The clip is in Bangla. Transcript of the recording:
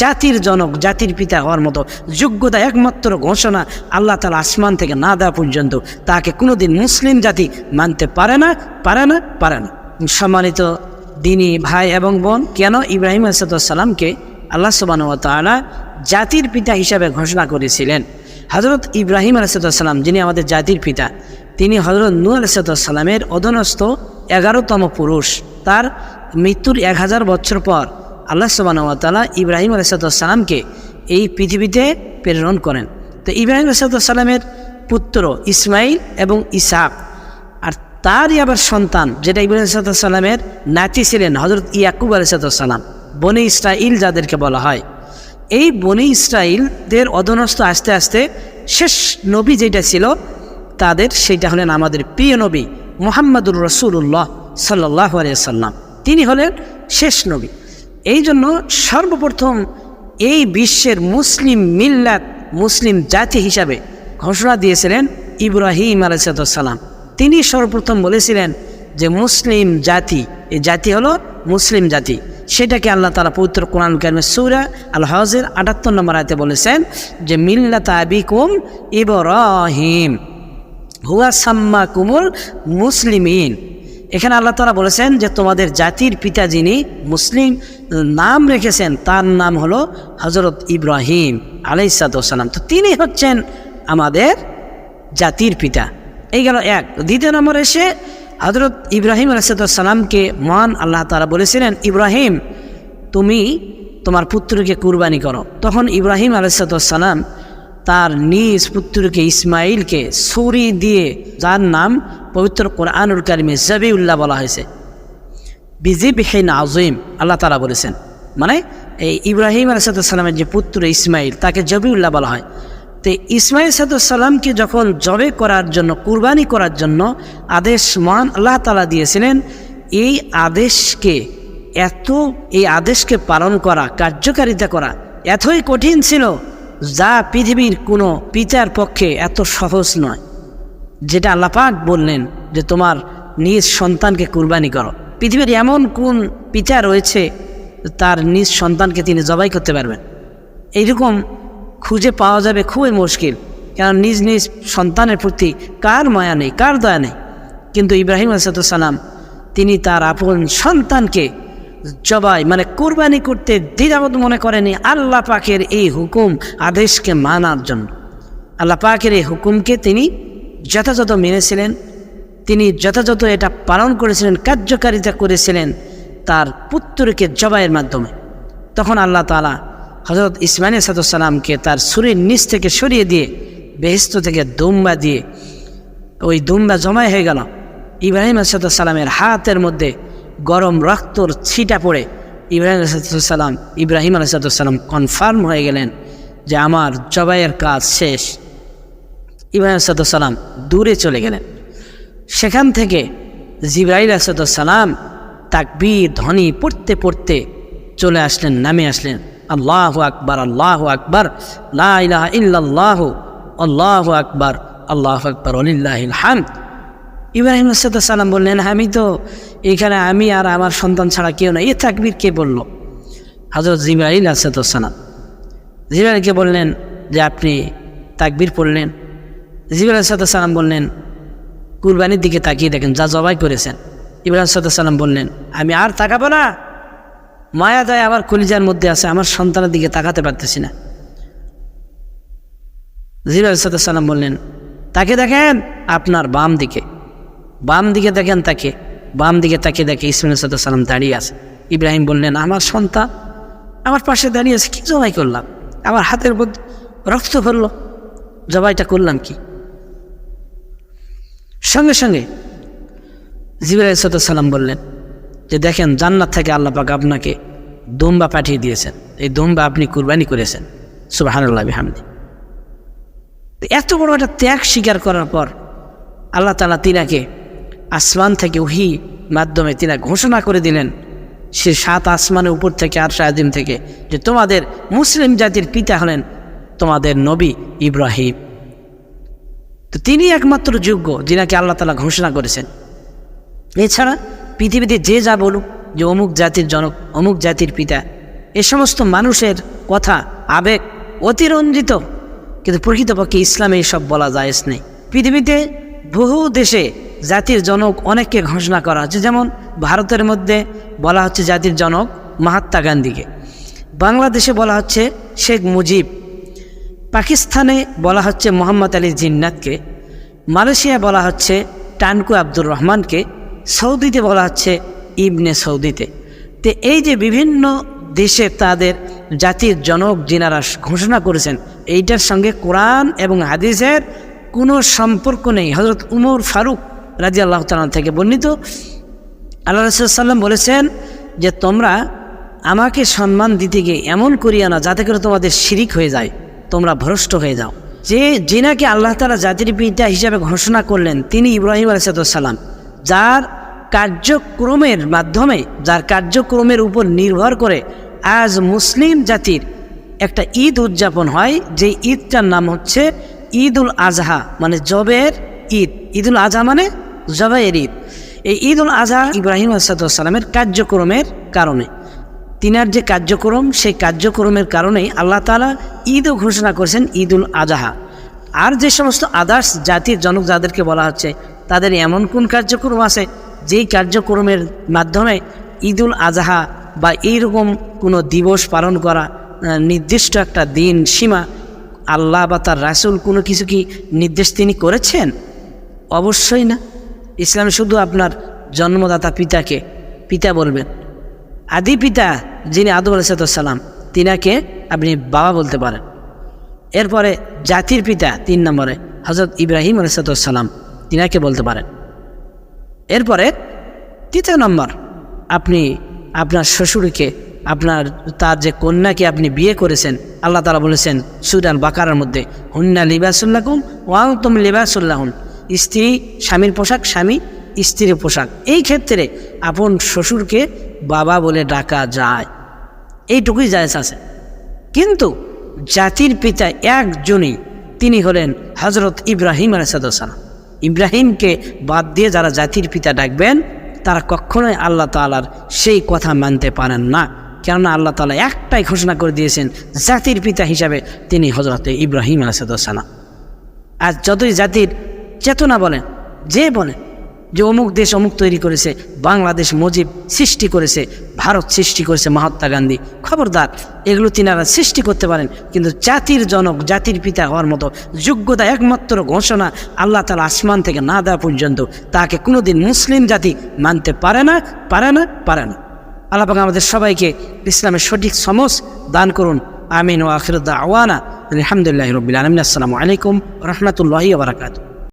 জাতির জনক, জাতির পিতা হওয়ার মতো যোগ্যতা একমাত্র ঘোষণা আল্লাহ তালা আসমান থেকে না দেওয়া পর্যন্ত তাকে কোনোদিন মুসলিম জাতি মানতে পারে না পারে না পারে না। সম্মানিত দিনী ভাই এবং বোন, কেন ইব্রাহিম আসাদামকে আল্লাহ সুবান জাতির পিতা হিসাবে ঘোষণা করেছিলেন? হজরত ইব্রাহিম আলাইসাল্লাম যিনি আমাদের জাতির পিতা, তিনি হজরত নূ আলাইসাল্লামের অধনস্থ এগারোতম পুরুষ। তার মৃত্যুর এক হাজার বছর পর আল্লাহ সুবাহতালা ইব্রাহিম আলাইসাল্লামকে এই পৃথিবীতে প্রেরণ করেন। তো ইব্রাহিম আলাইসাল্লামের পুত্র ইসমাইল এবং ইসাক, আর তারই আবার সন্তান যেটা ইব্রাহিম আলাইসাল্লামের নাতি ছিলেন হজরত ইয়াকুব আলাইসাল্লাম বনে ইসরাইল যাদেরকে বলা হয়। এই বনি ইসরাইলদের অধনস্থ আস্তে আস্তে শেষ নবী যেটা ছিল, তাদের সেটা হলেন আমাদের প্রিয় নবী মোহাম্মদুর রসুল্লাহ সাল্লাহ আলিয়া সাল্লাম তিনি হলেন শেষ নবী। এই জন্য সর্বপ্রথম এই বিশ্বের মুসলিম মিল্লাত, মুসলিম জাতি হিসাবে ঘোষণা দিয়েছিলেন ইব্রাহিম আলাইসালাম তিনি সর্বপ্রথম বলেছিলেন যে মুসলিম জাতি এই জাতি হলো মুসলিম জাতি। সেটাকে আল্লাহ তালা পবিত্র কোরআন কারমে সুরা আল হজের আটাত্তর নম্বর আয়তে বলেছেন যে, মিল্লাত আবিকুম ইব্রাহিম, হুয়া সাম্মা কুমুল মুসলিমিন। এখানে আল্লাহ তালা বলেছেন যে তোমাদের জাতির পিতা যিনি মুসলিম নাম রেখেছেন, তার নাম হলো হজরত ইব্রাহিম আলাইসালাম তো তিনি হচ্ছেন আমাদের জাতির পিতা। এই গেল এক। দ্বিতীয় নম্বর এসে হজরত ইব্রাহিম আলাইসালামকে মহান আল্লাহ তালা বলেছিলেন, ইব্রাহিম, তুমি তোমার পুত্রকে কুরবানি করো। তখন ইব্রাহিম আলাইসালাম তার নিজ পুত্রকে ইসমাইলকে ছুরি দিয়ে, যার নাম পবিত্র কোরআনুল কারিমে জাবিউল্লাহ বলা হয়েছে। বিজিবিহীন আজিম আল্লাহ তালা বলেছেন। মানে এই ইব্রাহিম আলাইসালামের যে পুত্র ইসমাইল, তাকে জবিউল্লাহ বলা হয়। তো ইসমাইল সাদুসাল্লামকে যখন জবে করার জন্য, কুরবানি করার জন্য আদেশ মহান আল্লাহ তালা দিয়েছিলেন, এই আদেশকে এত, এই আদেশকে পালন করা, কার্যকারিতা করা এতই কঠিন ছিল যা পৃথিবীর কোনো পিতার পক্ষে এত সহজ নয়। যেটা আল্লাপাক বললেন যে তোমার নিজ সন্তানকে কুরবানি করো। পৃথিবীর এমন কোন পিতা রয়েছে তার নিজ সন্তানকে তিনি জবাই করতে পারবেন? এইরকম খুঁজে পাওয়া যাবে খুবই মুশকিল। কারণ নিজ নিজ সন্তানের প্রতি কার মায়া নেই, কার দয়া নেই? কিন্তু ইব্রাহিম আসালাম তিনি তার আপন সন্তানকে জবাই মানে কোরবানি করতে দ্বিধাবোধ মনে করেনি আল্লাহ পাকের এই হুকুম আদেশকে মানার জন্য। আল্লাহ পাকের এই হুকুমকে তিনি যথাযথ মেনেছিলেন, তিনি যথাযথ এটা পালন করেছিলেন, কার্যকারিতা করেছিলেন তার পুত্রকে জবাইয়ের মাধ্যমে। তখন আল্লাহ তালা হজরত ইসমাইল সাদুসালামকে তার সুরের নিচ থেকে সরিয়ে দিয়ে বেহেস্ত থেকে দুম্বা দিয়ে, ওই দুম্বা জমাই হয়ে গেল। ইব্রাহিম সালামের হাতের মধ্যে গরম রক্তর ছিটা পড়ে ইব্রাহিম সালাম ইব্রাহিম আলসালাম কনফার্ম হয়ে গেলেন যে আমার জবাইয়ের কাজ শেষ। ইব্রাহিম সালাম দূরে চলে গেলেন। সেখান থেকে জিব্রাহিল সালাম তাকবীর, ধ্বনি পড়তে পড়তে চলে আসলেন, নামে আসলেন। আল্লাহ আকবর আল্লাহ আকবর লাহ ইল্লাহ আল্লাহ আকবর আল্লাহ আকবর আলিল্লাহিল হামদ। ইব্রাহিম সালাম বললেন, আমি তো এখানে, আমি আর আমার সন্তান ছাড়া কেউ না এ তাকবির কে বলল? হজরত জিব্রাহিল আসাদাম জিব্রাহিলকে বললেন যে, আপনি তাকবির পড়লেন। জিব্রাহিল সালাম বললেন, কুরবানির দিকে তাকিয়ে দেখেন, যা জবাই করেছেন। ইব্রাহিম সালাম বললেন, আমি আর তাকাবো না। মায়া, দয় আমার কলিজার মধ্যে আছে, আমার সন্তানের দিকে তাকাতে পারতেছি না। জিবাল সালাম বললেন, তাকে দেখেন, আপনার বাম দিকে। বাম দিকে দেখেন তাকে, বাম দিকে তাকে দেখে ইসমাইল সালাম দাঁড়িয়ে আছে। ইব্রাহিম বললেন, আমার সন্তান, আমার পাশে দাঁড়িয়ে আছে, কী জবাই করলাম? আমার হাতের মধ্যে রক্ত করল জবাইটা করলাম কি? সঙ্গে সঙ্গে জিবরাই সালাম বললেন যে, দেখেন, জান্নাত থেকে আল্লাহ পাক আপনাকে দুম্বা পাঠিয়ে দিয়েছেন। এই দুম্বা আপনি কুরবানি করেছেন। সুবাহান্লাহ হামদি এত বড় একটা ত্যাগ স্বীকার করার পর আল্লাহ তালা তিনাকে আসমান থেকে উহি মাধ্যমে তিনি ঘোষণা করে দিলেন, সে সাত আসমানের উপর থেকে আর সায়াদিম থেকে যে তোমাদের মুসলিম জাতির পিতা হলেন তোমাদের নবী ইব্রাহিম। তো তিনি একমাত্র যোগ্য যিনাকে আল্লাহ তালা ঘোষণা করেছেন। এছাড়া পৃথিবীতে যে যা বলুক যে অমুক জাতির জনক, অমুক জাতির পিতা, এ সমস্ত মানুষের কথা আবেগ অতিরঞ্জিত। কিন্তু প্রকৃতপক্ষে ইসলামে এসব বলা যায় নেই। পৃথিবীতে বহু দেশে জাতির জনক অনেককে ঘোষণা করা হচ্ছে। যেমন ভারতের মধ্যে বলা হচ্ছে জাতির জনক মহাত্মা গান্ধীকে। বাংলাদেশে বলা হচ্ছে শেখ মুজিব। পাকিস্তানে বলা হচ্ছে মোহাম্মদ আলী জিন্নাতকে। মালয়েশিয়া বলা হচ্ছে টানকু আব্দুর রহমানকে। সৌদিতে বলা হচ্ছে ইবনে সৌদিতে। তো এই যে বিভিন্ন দেশে তাদের জাতির জনক যিনারা ঘোষণা করেছেন, এইটার সঙ্গে কোরআন এবং হাদিসের কোনো সম্পর্ক নেই। হজরত উমর ফারুক রাজি আল্লাহ তালা থেকে বর্ণিত। আল্লাহ রসুল্লাম বলেছেন যে, তোমরা আমাকে সম্মান দিতে গিয়ে এমন করিয়া না যাতে করে তোমাদের শিরিক হয়ে যায়। তোমরা ভ্রষ্ট হয়ে যাও। যে যিনাকে আল্লাহ তালা জাতির পিতা হিসাবে ঘোষণা করলেন, তিনি ইব্রাহিম আলাইসালাম যার কার্যক্রমের মাধ্যমে, যার কার্যক্রমের উপর নির্ভর করে আজ মুসলিম জাতির একটা ঈদ উদযাপন হয় যে ঈদটার নাম হচ্ছে ঈদ উল আজহা মানে জবের ঈদ। ঈদ উল আজহা মানে জবাইয়ের ঈদ। এই ঈদ উল আজহা ইব্রাহিম আসাদামের কার্যক্রমের কারণে। তিনার যে কার্যক্রম, সেই কার্যক্রমের কারণেই আল্লাহ তালা ঈদও ঘোষণা করেছেন ঈদ উল আজহা। আর যে সমস্ত আদার্স জাতির জনক যাদেরকে বলা হচ্ছে, তাদের এমন কোন কার্যক্রম আছে, যেই কার্যক্রমের মাধ্যমে ঈদ উল আজহা বা এইরকম কোনো দিবস পালন করা নির্দিষ্ট একটা দিন সীমা আল্লাহ বা তার রাসুল কোনো কিছু কি নির্দেশ তিনি করেছেন? অবশ্যই না। ইসলামে শুধু আপনার জন্মদাতা পিতাকে, পিতা বলবেন। আদি পিতা যিনি আদম আলাইসালাম তিনাকে আপনি বাবা বলতে পারেন। এরপরে জাতির পিতা তিন নম্বরে হজরত ইব্রাহিম আলাইসালাম তিনাকে বলতে পারেন। এরপরে তৃতীয় নম্বর, আপনি আপনার শ্বশুরকে, আপনার তার যে কন্যাকে আপনি বিয়ে করেছেন, আল্লাহ তালা বলেছেন সুরাল বাকারার মধ্যে, হুন্না লিবাসুল্লাহম ওয়াং তুম স্ত্রী, স্বামীর পোশাক, স্বামী স্ত্রীর পোশাক। এই ক্ষেত্রে আপন শ্বশুরকে বাবা বলে ডাকা যায়। এইটুকুই জায়জ আছে। কিন্তু জাতির পিতা একজনই, তিনি হলেন হজরত ইব্রাহিম আলাইসালাম ইব্রাহিমকে বাদ দিয়ে যারা জাতির পিতা ডাকবেন, তারা কখনোই আল্লাহ তালার সেই কথা মানতে পারেন না। কেননা আল্লাহ তালা একটাই ঘোষণা করে দিয়েছেন, জাতির পিতা হিসাবে তিনি হজরত ইব্রাহিম আলাইসালাম আর যতই জাতির চেতনা বলে, যে বলে যে অমুক দেশ অমুক তৈরি করেছে, বাংলাদেশ মুজিব সৃষ্টি করেছে, ভারত সৃষ্টি করেছে মহাত্মা গান্ধী। খবরদার, এগুলো তিনারা সৃষ্টি করতে পারেন, কিন্তু জাতির জনক, জাতির পিতা হওয়ার মতো যোগ্যতা একমাত্র ঘোষণা আল্লাহ তালা আসমান থেকে না দেওয়া পর্যন্ত তাকে কোনোদিন মুসলিম জাতি মানতে পারে না পারে না পারে না। আল্লাহ আমাদের সবাইকে ইসলামের সঠিক সমস দান করুন। আমিন ও আখিরুদ্দা আওয়ানা আলহামদুলিল্লাহ রবিল আলমিন। আসসালামু আলাইকুম রহমতুল্লাহি বারাকাতু